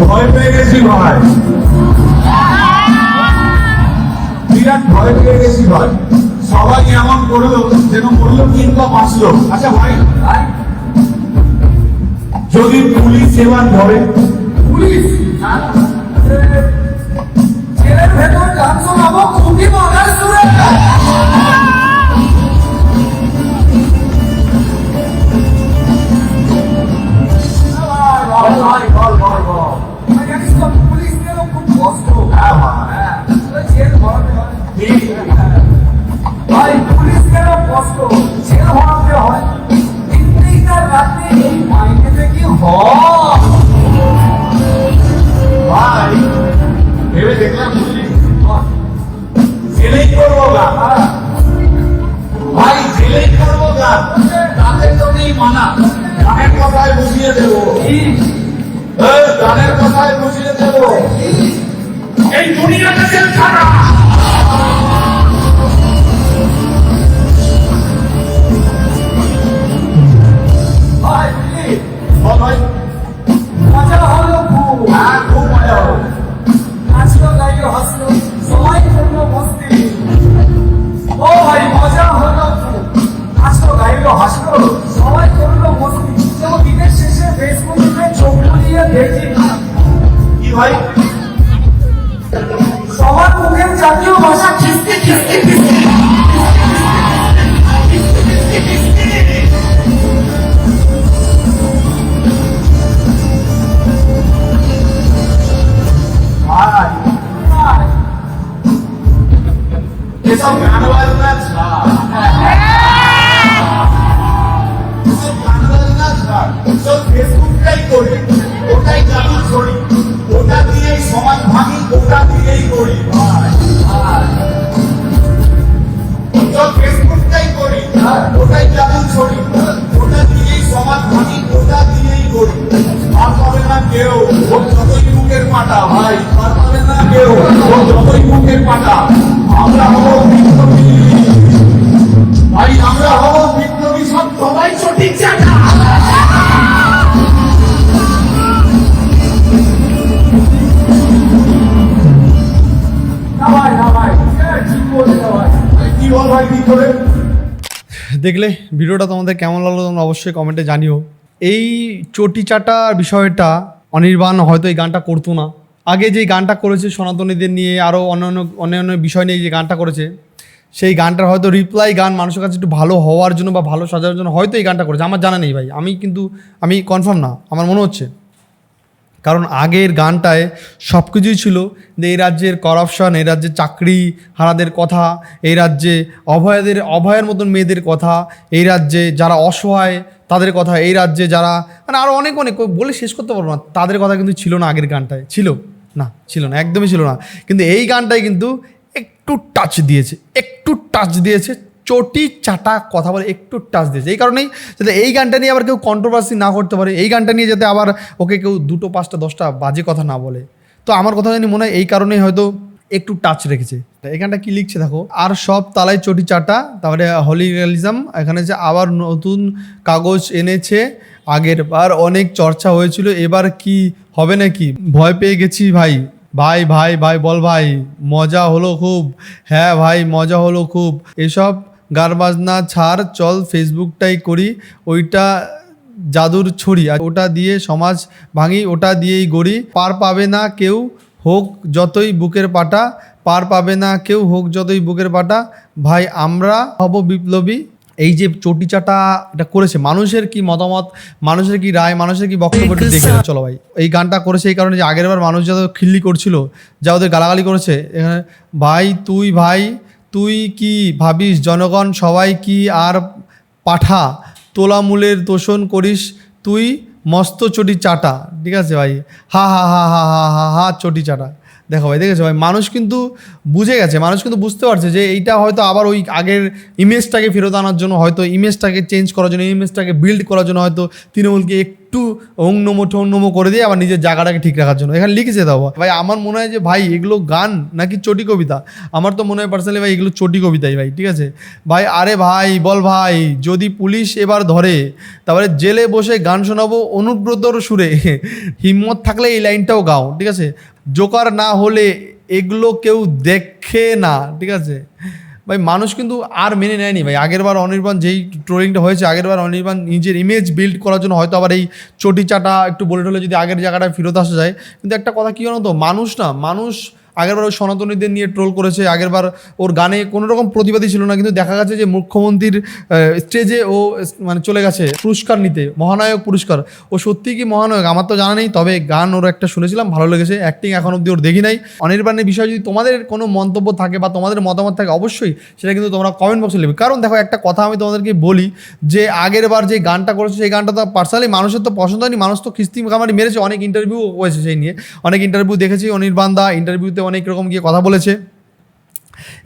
ভয় পেয়ে গেছি ভাই। বিরাট ভয় পেয়ে গেছি ভাই। সবাই এমন করল যেন বলল কিংবা বাঁচলো। আচ্ছা ভাই যদি পুলিশ এবার ধরে। পুলিশ? হ্যাঁ? ভেতর গান শোনাবো নেই গানের কথায় বুঝিয়ে দেবো? এ, গানের কথায় বুঝিয়ে দেবো। এই দুনিয়াটা জেলখানা বুলিয়ে দেখি কি ভাই সবার মুখের জাতীয় ভাষা খিস্তি খিস্তি খিস্তি ভাই ভাই, এসব গান যতই মুখের পাটা আমরা হব বিপ্লবী। ভাই, আমরা হব বিপ্লবী সব সবাই সঠিক করে দেখলে ভিডিওটা তোমাদের কেমন লাগল তোমরা অবশ্যই কমেন্টে জানিও। এই চটি চাটা বিষয়টা অনির্বাণ হয়তো এই গানটা করতো না। আগে যে গানটা করেছে সনাতনীদের নিয়ে আরও অন্যান্য অন্যান্য বিষয় নিয়ে যে গানটা করেছে, সেই গানটার হয়তো রিপ্লাই গান মানুষের কাছে একটু ভালো হওয়ার জন্য বা ভালো সাজানোর জন্য হয়তো এই গানটা করেছে। আমার জানা নেই ভাই। আমি কিন্তু, আমি কনফার্ম না। আমার মনে হচ্ছে। কারণ আগের গানটায় সব কিছুই ছিল যে এই রাজ্যের করাপশন এই রাজ্যের চাকরি হারাদের কথা, এই রাজ্যে অভয়াদের, অভয়ের মতন মেয়েদের কথা, এই রাজ্যে যারা অসহায় তাদের কথা, এই রাজ্যে যারা মানে আরও অনেক অনেক, বলে শেষ করতে পারব না। তাদের কথা কিন্তু ছিল না আগের গানটায়। ছিল। না, ছিল না, একদমই ছিল না। কিন্তু এই গানটায় কিন্তু একটু টাচ দিয়েছে, একটু টাচ দিয়েছে, চটি চাটা কথা বলে একটু টাচ দিয়েছে। এই কারণেই যাতে এই গানটা নিয়ে আবার কেউ কন্ট্রোভার্সি না করতে পারে, এই গানটা নিয়ে যাতে আবার ওকে কেউ দুটো, পাঁচটা, দশটা বাজে কথা না বলে। তো আমার কথা জানি মনে হয় এই কারণেই হয়তো একটু টাচ রেখেছে। এখানটা কি লিখছে দেখো? আর সব তালায় চটি চাটা, তারপরে হলিগালিজম এখানে যে আবার নতুন কাগজ এনেছে আগের বার অনেক চর্চা হয়েছিল, এবার কি হবে নাকি? ভয় পেয়ে গেছি ভাই। ভাই ভাই ভাই, বল ভাই, মজা হলো খুব। হ্যাঁ ভাই, মজা হলো খুব। এসব গান বাজনা ছাড়, চল ফেসবুকটাই করি। ওইটা জাদুর ছড়ি, আর ওটা দিয়ে সমাজ ভাঙি, ওটা দিয়েই গড়ি। পার পাবে না কেউ হোক যতই বুকের পাটা, পার পাবে না কেউ হোক যতই বুকের পাটা। ভাই, আমরা হব বিপ্লবী। এই যে চটি চাটা এটা করেছে, মানুষের কি মতামত, মানুষের কি রায়, মানুষের কি বক্তব্য দেখে চলো ভাই, এই গানটা করেছে এই কারণে যে আগের বার মানুষ যত খিল্লি করছিল, যা ওদের গালাগালি করেছে, এখানে ভাই, তুই ভাই, তুই কি ভাবিস, জনগণ সবাই কি আর পাঠা, তোলামূলের তোষণ করিস, তুই মস্ত চটি চাটা ঠিক আছে ভাই? হা হা হা হা হা হা হা চটি চাটা দেখো ভাই, দেখেছ ভাই? মানুষ কিন্তু বুঝে গেছে, মানুষ কিন্তু বুঝতে পারছে যে এইটা হয়তো আবার ওই আগের ইমেজটাকে ফেরত আনার জন্য, হয়তো ইমেজটাকে চেঞ্জ করার জন্য ইমেজটাকে বিল্ড করার জন্য হয়তো তৃণমূলকে একটু ওং নমো নমো করে দিয়ে আবার নিজের জায়গাটাকে ঠিক রাখার জন্য। এখানে লিখেছে দাও ভাই। আমার মনে হয় যে ভাই, এগুলো গান নাকি চটি কবিতা? আমার তো মনে হয় পার্সোনালি ভাই, এগুলো চটি কবিতাই ভাই, ঠিক আছে? ভাই, আরে ভাই, বল ভাই, যদি পুলিশ এবার ধরে, তারপরে জেলে বসে গান শোনাবো অনুব্রতর সুরে, হিম্মত থাকলে এই লাইনটাও গাও, ঠিক আছে? জোকার না হলে এগুলো কেউ দেখে না, ঠিক আছে? ভাই, মানুষ কিন্তু আর মেনে নেয়নি ভাই। আগেরবার অনির্বাণ যেই ট্রোলিংটা হয়েছে আগেরবার অনির্বাণ নিজের ইমেজ বিল্ড করার জন্য হয়তো আবার এই চটি চাটা একটু বলে টলে যদি আগের জায়গাটায় ফেরত আসা যায়। কিন্তু একটা কথা কী জানো তো? মানুষ না, মানুষ আগেরবার ওই সনাতনীদের নিয়ে ট্রোল করেছে, আগেরবার ওর গানে কোনো রকম প্রতিবাদী ছিল না, কিন্তু দেখা গেছে যে মুখ্যমন্ত্রীর স্টেজে ও মানে চলে গেছে পুরস্কার নিতে, মহানায়ক পুরস্কার। ও সত্যি কি মহানায়ক? আমার তো জানা নেই, তবে গান ওর একটা শুনেছিলাম, ভালো লেগেছে অ্যাক্টিং এখন অব্দি ওর দেখি নাই। অনির্বাণের বিষয়ে যদি তোমাদের কোনো মন্তব্য থাকে বা তোমাদের মতামত থাকে, অবশ্যই সেটা কিন্তু তোমরা কমেন্ট বক্সে লিখবে। কারণ দেখো, একটা কথা আমি তোমাদেরকে বলি, যে আগের বার যে গানটা করেছে, সেই গানটা তো পার্সোনালি মানুষের তো পছন্দ হয়নি, মানুষ তো কিস্তি কামারি মেরেছে, অনেক ইন্টারভিউ হয়েছে সেই নিয়ে। অনেক ইন্টারভিউ দেখেছি অনির্বাণ দা ইন্টারভিউতে অনেক রকম গিয়ে কথা বলেছে।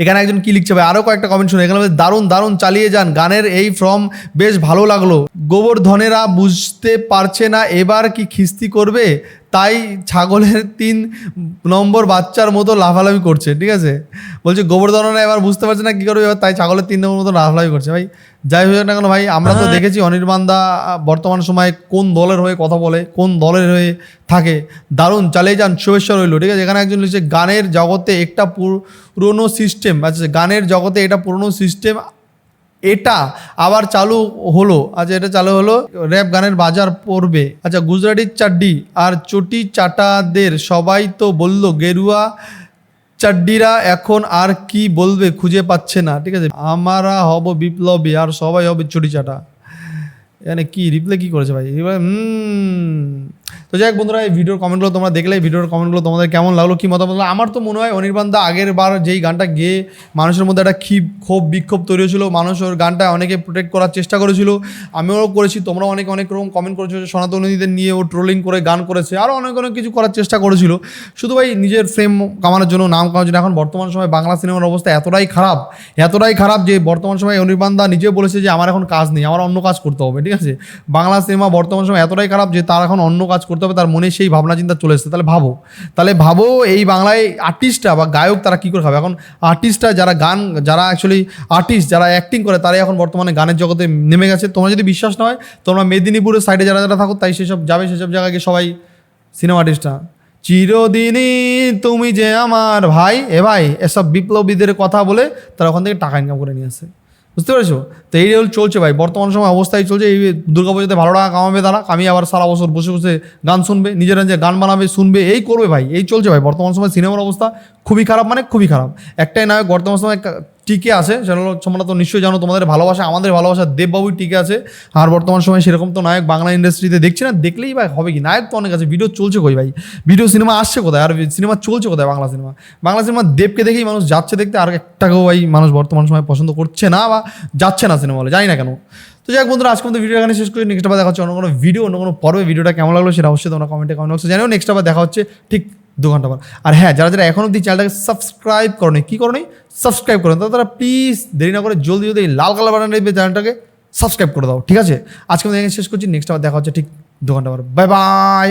এখানে একজন কি লিখছে ভাই? আরও কয়েকটা কমেন্ট শুনে এখানে দারুণ দারুণ চালিয়ে যান। গানের এই ফর্ম বেশ ভালো লাগল। গোবর্ধনেরা বুঝতে পারছে না, এবার কি খিস্তি করবে? তাই ছাগলের তিন নম্বর বাচ্চার মতো লাফালাফি করছে ঠিক আছে? বলছে গোবর্ধনেরা এবার বুঝতে পারছে না কী করবে এবার তাই ছাগলের তিন নম্বর মতো লাফালাফি করছে। ভাই যাই হোক না কেন ভাই আমরা তো দেখেছি অনির্বাণ দা বর্তমান সময়ে কোন দলের হয়ে কথা বলে কোন দলের হয়ে থাকে। দারুণ চালিয়ে যান শুভেচ্ছা রইল ঠিক আছে? এখানে একজন লিখছে গানের জগতে একটা পুর- পুরনো সিস্টেম আচ্ছা গানের জগতে এটা পুরনো সিস্টেম এটা আবার চালু হলো। আচ্ছা এটা চালু হলো র্যাপ গানের বাজার পড়বে আচ্ছা গুজরাটির চাড্ডি আর চটি চাটাদের সবাই তো বলল, গেরুয়া চাড্ডিরা এখন আর কি বলবে খুঁজে পাচ্ছে না, ঠিক আছে? আমরা হব বিপ্লবী আর সবাই হবে চটি চাটা। এখানে কি রিপ্লাই কি করেছে ভাই? হুম। তো যাই হোক বন্ধুরা, এই ভিডিওর কমেন্টগুলো তোমরা দেখলে ভিডিওর কমেন্টগুলো তোমাদের কেমন লাগল, কি মতামত? আমার তো মনে হয় অনির্বাণ দা আগের বার যেই গানটা গেয়ে মানুষের মধ্যে একটা ক্ষিপ, ক্ষোভ, বিক্ষোভ তৈরি হয়েছিল, মানুষ ওর গানটা অনেকে প্রোটেক্ট করার চেষ্টা করেছিল, আমিও করেছি তোমরা অনেক অনেক রকম কমেন্ট করেছ সনাতনীদের নিয়ে ও ট্রোলিং করে গান করেছে আরও অনেক অনেক কিছু করার চেষ্টা করেছিল শুধু ভাই নিজের ফ্রেম কামানোর জন্য, নাম কামানোর জন্য, এখন বর্তমান সময় বাংলা সিনেমার অবস্থা এতটাই খারাপ এতটাই খারাপ যে বর্তমান সময় অনির্বাণ দা নিজে বলেছে যে আমার এখন কাজ নেই, আমার অন্য কাজ করতে হবে, ঠিক আছে বাংলা সিনেমা বর্তমান সময় এতটাই খারাপ যে তার এখন অন্য কাজ করতে হবে, তার মনে সেই ভাবনা চিন্তা চলে এসেছে। তাহলে ভাবো তাহলে ভাবো এই বাংলায় আর্টিস্টরা বা গায়ক তারা কী করে খাবে? এখন আর্টিস্টরা যারা গান, যারা অ্যাকচুয়ালি আর্টিস্ট যারা অ্যাক্টিং করে, তারাই এখন বর্তমানে গানের জগতে নেমে গেছে। তোমরা যদি বিশ্বাস না হয়, তোমরা মেদিনীপুরের সাইডে যারা যারা থাকো, তাই সেসব যাবে, সেসব জায়গায় গিয়ে সবাই সিনেমা আর্টিস্টরা চিরদিনই তুমি যে আমার ভাই, এ ভাই, এসব বিপ্লবীদের কথা বলে তারা ওখান থেকে টাকা ইনকাম করে নিয়ে আসে। বুঝতে পেরেছ? তো এই রেল চলছে ভাই। বর্তমান সময় অবস্থায় চলছে, এই দুর্গাপুজোতে ভালো টাকা কামাবে তারা। আমি আবার সারা বছর বসে বসে গান শুনবে, নিজেরা যে গান বানাবে, শুনবে, এই করবে ভাই, এই চলছে ভাই। বর্তমান সময় সিনেমার অবস্থা খুবই খারাপ মানে খুবই খারাপ। একটাই নায়ক বর্তমান সময় টিকে আছে হলো তোমরা তো নিশ্চয়ই জানো, তোমাদের ভালোবাসা, আমাদের ভালোবাসা দেববাবুই টিকে আছে। আর বর্তমান সময় সেরকম তো নায়ক বাংলা ইন্ডাস্ট্রিতে দেখছি না, দেখলেই ভাই হবে কি? নায়ক তো অনেক আছে ভিডিও চলছে কই ভাই? ভিডিও সিনেমা আসছে কোথায়? আর সিনেমা চলছে কোথায় বাংলা সিনেমা বাংলা সিনেমা দেবকে দেখেই মানুষ যাচ্ছে দেখতে, আর একটাকেও ভাই মানুষ বর্তমান সময় পছন্দ করছে না বা যাচ্ছে না সিনেমা হলে, জানি না কেন। তো যাই বন্ধুরা, আজকে মতো ভিডিও এখানে শেষ করি নেক্সট আবার দেখা হচ্ছে অন্য কোনো ভিডিও অন্য কোনো পর্বে। ভিডিওটা কেমন লাগল সেটা অবশ্যই তোমরা কমেন্টে কমেন্ট বক্সে জানিও। নেক্সট আবার দেখা হচ্ছে ঠিক দু ঘণ্টা পর। আর হ্যাঁ যারা যারা এখন অব্দি চ্যানেলটাকে সাবস্ক্রাইব করো কী করো সাবস্ক্রাইব করো তারা প্লিজ দেরি না করে জলদি জলদি লাল কালার বাটন নেবে চ্যানেলটাকে সাবস্ক্রাইব করে দাও, ঠিক আছে? আজকে আমি শেষ করছি নেক্সট আবার দেখা হচ্ছে ঠিক দু ঘণ্টা পর। Bye bye